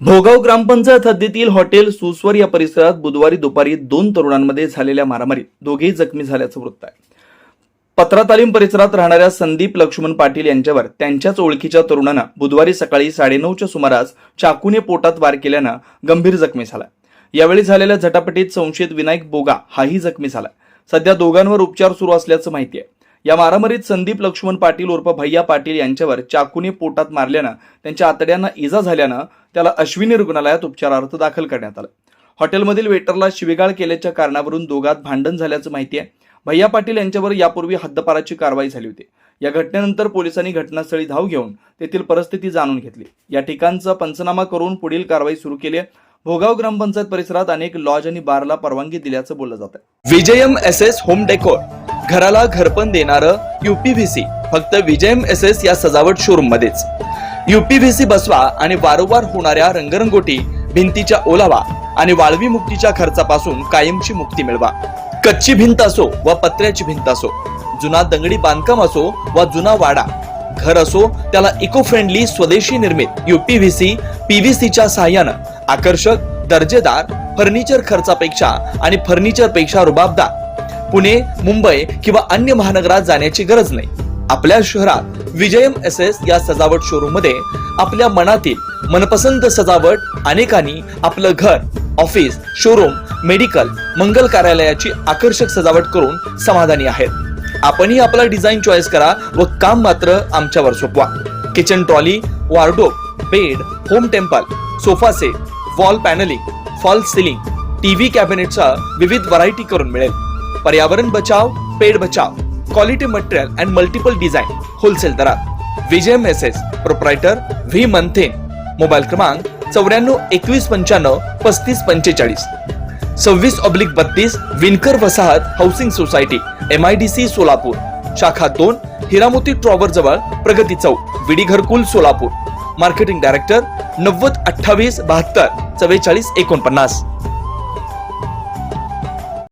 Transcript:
भोगाव ग्रामपंचायत हद्दीतील हॉटेल सुस्वर या परिसरात बुधवारी दुपारी दोन तरुणांमध्ये झालेल्या मारामारीत दोघेही जखमी झाल्याचं वृत्त आहे. पत्रा तालीम परिसरात राहणाऱ्या संदीप लक्ष्मण पाटील यांच्यावर त्यांच्याच ओळखीच्या तरुणांना बुधवारी सकाळी साडेनऊच्या सुमारास चाकूने पोटात वार केल्यानं गंभीर जखमी झाला. यावेळी झालेल्या झटापटीत संशयित विनायक बोगा हाही जखमी झाला. सध्या दोघांवर उपचार सुरू असल्याचं माहिती आहे. या मारामारीत संदीप लक्ष्मण पाटील उर्फ भैया पाटील यांच्यावर चाकूने पोटात मारल्यानं त्यांच्या आतड्यांना इजा झाल्यानं त्याला अश्विनी रुग्णालयात उपचारार्थ दाखल करण्यात आलं. हॉटेलमधील वेटरला शिवेगाळ केल्याच्या कारणावरून दोघात भांडण झाल्याचं माहिती आहे. भैया पाटील यांच्यावर यापूर्वी हद्दपाराची कारवाई झाली होती. या घटनेनंतर पोलिसांनी घटनास्थळी धाव घेऊन तेथील परिस्थिती जाणून घेतली. या ठिकाणचा पंचनामा करून पुढील कारवाई सुरू केली आहे. भोगाव ग्रामपंचायत परिसरात अनेक लॉज आणि बारला परवानगी दिल्याचं बोललं जात आहे Vijayam S S home decor. घराला घरपण देणारं युपीव्हीसी फक्त विजयम एस एस या सजावट शोरूम मध्येच युपीव्हीसी बसवा आणि वारंवार होणाऱ्या रंगरंगोटी भिंतीच्या ओलावा आणि वाळवी मुक्तीच्या खर्चापासून कायमची मुक्ती मिळवा. कच्ची भिंत असो व पत्र्याची भिंत असो जुना दंगडी बांधकाम असो वा जुना वाडा घर असो त्याला इको फ्रेंडली स्वदेशी निर्मित युपीव्हीसी पीव्हीसीच्या सहाय्यानं आकर्षक दर्जेदार फर्निचर खर्चापेक्षा आणि फर्निचरपेक्षा रुबाबदार पुणे मुंबई किंवा अन्य महानगरात जाण्याची गरज नाही. आपल्या शहरात विजयम एस एस या सजावट शोरूममध्ये आपल्या मनातील मनपसंत सजावट अनेकांनी आपलं घर ऑफिस शोरूम मेडिकल मंगल कार्यालयाची आकर्षक सजावट करून समाधानी आहेत. आपणही आपला डिझाईन चॉईस करा व काम मात्र आमच्यावर सोपवा. Kitchen trolley wardrobe bed home temple sofa set wall panelling false ceiling TV कॅबिनेटचा विविध व्हरायटी करून मिळेल. पर्यावरण बचाव पेड बचाव quality material and multiple design wholesale दरात. विजय मेसेज प्रोप्रायटर व्ही मंथेन. मोबाईल क्रमांक चौऱ्याण्णव एकवीस पंच्याण्णव पस्तीस पंचेचाळीस. सव्वीस ऑब्लिक बत्तीस विनकर वसाहत housing society M I D C Solapur. शाखा दोन हिरामोती ट्रॉवर जवळ प्रगती चौक विडी घरकुल सोलापूर. मार्केटिंग डायरेक्टर नव्वद अठ्ठावीस बहात्तर चव्वेचाळीस एकोणपन्नास.